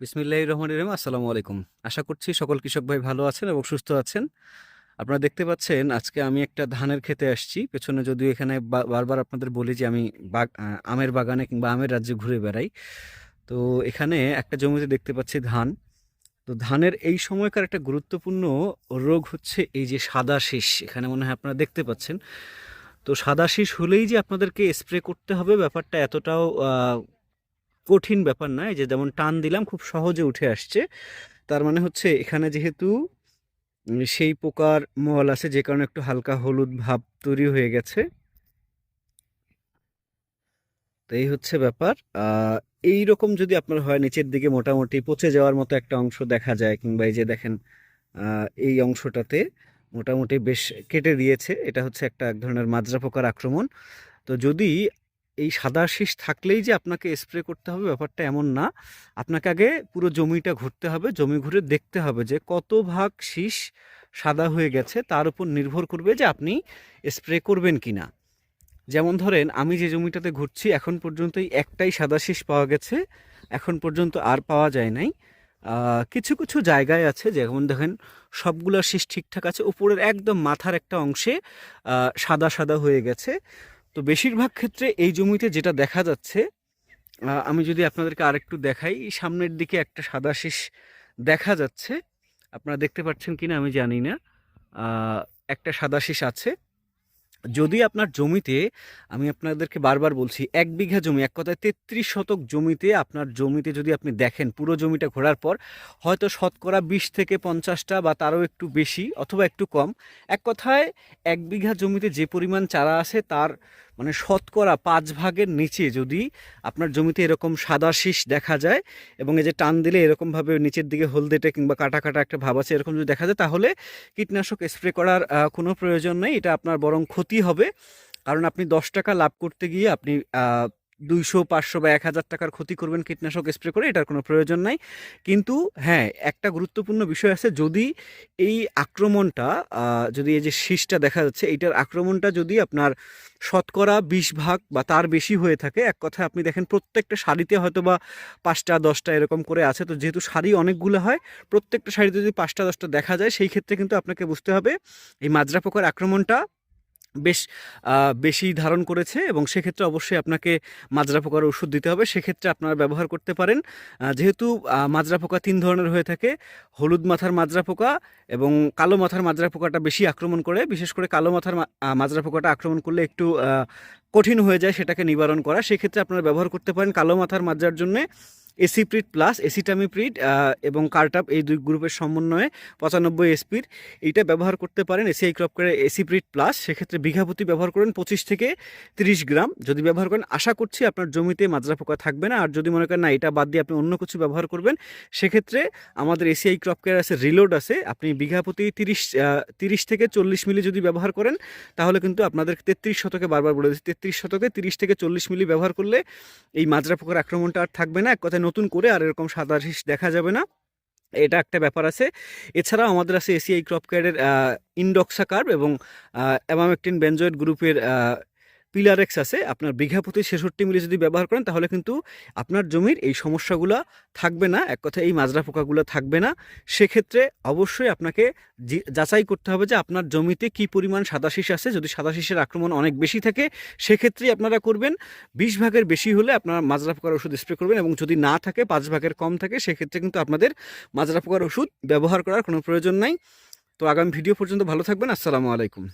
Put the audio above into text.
বিসমিল্লাহ রহমান রহিম, আসসালামু আলাইকুম। আশা করছি সকল কৃষক ভাই ভালো আছেন এবং সুস্থ আছেন। আপনারা দেখতে পাচ্ছেন, আজকে আমি একটা ধানের খেতে আসছি। পেছনে যদিও এখানে বারবার আপনাদের বলি যে আমি আমের বাগানে কিংবা আমের রাজ্যে ঘুরে বেড়াই। তো এখানে একটা জমিতে দেখতে পাচ্ছি ধান। তো ধানের এই সময়কার একটা গুরুত্বপূর্ণ রোগ হচ্ছে এই যে সাদা শীষ। এখানে মনে হয় আপনারা দেখতে পাচ্ছেন। তো সাদা শীষ হলেই যে আপনাদেরকে স্প্রে করতে হবে ব্যাপারটা এতটাও কঠিন ব্যাপার না, এই যে যেমন টান দিলাম, খুব সহজে উঠে আসছে। তার মানে হচ্ছে এখানে যেহেতু সেই পোকার মল আছে, যে কারণে একটু হালকা হলুদ ভাব তৈরি হয়ে গেছে। তো এই হচ্ছে ব্যাপার। এই রকম যদি আপনার হয়, নিচের দিকে মোটামুটি পচে যাওয়ার মতো একটা অংশ দেখা যায়, কিংবা এই যে দেখেন এই অংশটাতে মোটামুটি বেশ কেটে দিয়েছে। এটা হচ্ছে একটা এক ধরনের মাজরা পোকার আক্রমণ। তো যদি এই সাদা শীষ থাকলেই যে আপনাকে স্প্রে করতে হবে ব্যাপারটা এমন না। আপনাকে আগে পুরো জমিটা ঘুরতে হবে, জমি ঘুরে দেখতে হবে যে কত ভাগ শীষ সাদা হয়ে গেছে, তার উপর নির্ভর করবে যে আপনি স্প্রে করবেন কি না যেমন ধরেন, আমি যে জমিটাতে ঘুরছি, এখন পর্যন্তই একটাই সাদা শীষ পাওয়া গেছে, এখন পর্যন্ত আর পাওয়া যায় নাই। কিছু কিছু জায়গায় আছে, যেমন দেখেন, সবগুলো শীষ ঠিকঠাক আছে, উপরের একদম মাথার একটা অংশে সাদা সাদা হয়ে গেছে। তো বেশিরভাগ ক্ষেত্রে এই জমিতে যেটা দেখা যাচ্ছে আমি যদি আপনাদেরকে আরেকটু দেখাই, সামনের দিকে একটা সাদা শীষ দেখা যাচ্ছে। আপনারা দেখতে পাচ্ছেন কিনা আমি জানি না। একটা সাদা শীষ আছে। যদি আপনার জমিতে, আমি আপনাদেরকে বারবার বলছি, এক বিঘা জমি, এক কথায় তেত্রিশ শতক জমিতে আপনার জমিতে যদি আপনি দেখেন পুরো জমিটা ঘোরার পর, হয়তো শতকরা বিশ থেকে পঞ্চাশটা বা তারও একটু বেশি অথবা একটু কম। এক কথায় এক বিঘা জমিতে যে পরিমাণ চারা আছে, তার মানে শতকরা পাঁচ ভাগের নিচে যদি আপনার জমিতে এরকম সাদা শীষ দেখা যায় এবং এই যে টান দিলে এরকমভাবে নিচের দিকে হলদেটে কিংবা কাটা কাটা একটা ভাব আছে, এরকম যদি দেখা যায়, তাহলে কীটনাশক স্প্রে করার কোনো প্রয়োজন নেই। এটা আপনার বরং ক্ষতি হবে। কারণ আপনি দশ টাকা লাভ করতে গিয়ে আপনি দুইশো, পাঁচশো বা এক হাজার টাকার ক্ষতি করবেন কীটনাশক স্প্রে করে, এটার কোনো প্রয়োজন নাই। কিন্তু হ্যাঁ একটা গুরুত্বপূর্ণ বিষয় আছে, যদি এই আক্রমণটা যদি এই যে শীষটা দেখা যাচ্ছে, এইটার আক্রমণটা যদি আপনার শতকরা বিশ ভাগ বা তার বেশি হয়ে থাকে, এক কথায় আপনি দেখেন প্রত্যেকটা শাড়িতে হয়তো বা পাঁচটা, দশটা এরকম করে আছে। তো যেহেতু শাড়ি অনেকগুলো হয়, প্রত্যেকটা শাড়িতে যদি পাঁচটা, দশটা দেখা যায়, সেই ক্ষেত্রে কিন্তু আপনাকে বুঝতে হবে, এই মাজরা পোকার আক্রমণটা বেশ বেশি ধারণ করেছে এবং সেক্ষেত্রে অবশ্যই আপনাকে মাজরা পোকার ওষুধ দিতে হবে। সেক্ষেত্রে আপনারা ব্যবহার করতে পারেন। যেহেতু মাজরা পোকা তিন ধরনের হয়ে থাকে। হলুদ মাথার মাজরা পোকা এবং কালো মাথার মাজরা পোকাটা বেশি আক্রমণ করে। বিশেষ করে কালো মাথার মাজরা পোকাটা আক্রমণ করলে একটু কঠিন হয়ে যায় সেটাকে নিবারণ করা। সেক্ষেত্রে আপনারা ব্যবহার করতে পারেন কালো মাথার মাজরার জন্য। এসিপ্রিট প্লাস এসিটামিপ্রিড এবং কার্টাপ এই দুই গ্রুপের সমন্বয়ে পঁচানব্বই এসপির এইটা ব্যবহার করতে পারেন এসিআই ক্রপ করে এসিপ্রিট প্লাস। সেক্ষেত্রে বিঘাপতি ব্যবহার করেন পঁচিশ থেকে তিরিশ গ্রাম। যদি ব্যবহার করেন, আশা করছি আপনার জমিতে মাজরা পোকা থাকবে না। আর যদি মনে করেন, না, এটা বাদ দিয়ে আপনি অন্য কিছু ব্যবহার করবেন, সেক্ষেত্রে আমাদের এসিআই ক্রপ কেয়ার আছে, রিলোড আছে। আপনি বিঘাপতি তিরিশ তিরিশ থেকে চল্লিশ মিলি যদি ব্যবহার করেন, তাহলে কিন্তু আপনাদের তেত্রিশ শতকে বারবার বলে দিচ্ছি, তেত্রিশ শতকে তিরিশ থেকে চল্লিশ মিলি ব্যবহার করলে এই মাজরা পোকার আক্রমণটা আর থাকবে না। এক কথায় নতুন করে আর এরকম সাদা শীষ দেখা যাবে না। এটা একটা ব্যাপার আছে। এছাড়াও আমাদের আছে এসিআই ক্রপ কেয়ারের ইনডক্সা কার্ব এবং অ্যামামেকটিন বেঞ্জয়েড গ্রুপের পিলারেক্স আছে, আপনার বিঘা প্রতি ছেষট্টি মিলি যদি ব্যবহার করেন, তাহলে কিন্তু আপনার জমির এই সমস্যাগুলো থাকবে না। এক কথা এই মাজরা পোকাগুলো থাকবে না। সেক্ষেত্রে অবশ্যই আপনাকে যাচাই করতে হবে যে আপনার জমিতে কি পরিমাণ সাদা শীষ আছে। যদি সাদা শীষের আক্রমণ অনেক বেশি থাকে সেক্ষেত্রেই আপনারা করবেন, বিশ ভাগের বেশি হলে আপনারা মাজরা পোকার ওষুধ স্প্রে করবেন এবং যদি না থাকে, পাঁচ ভাগের কম থাকে, সেক্ষেত্রে কিন্তু আপনাদের মাজরা পোকার ওষুধ ব্যবহার করার কোনো প্রয়োজন নাই। তো আগামী ভিডিও পর্যন্ত ভালো থাকবেন। আসসালামু আলাইকুম।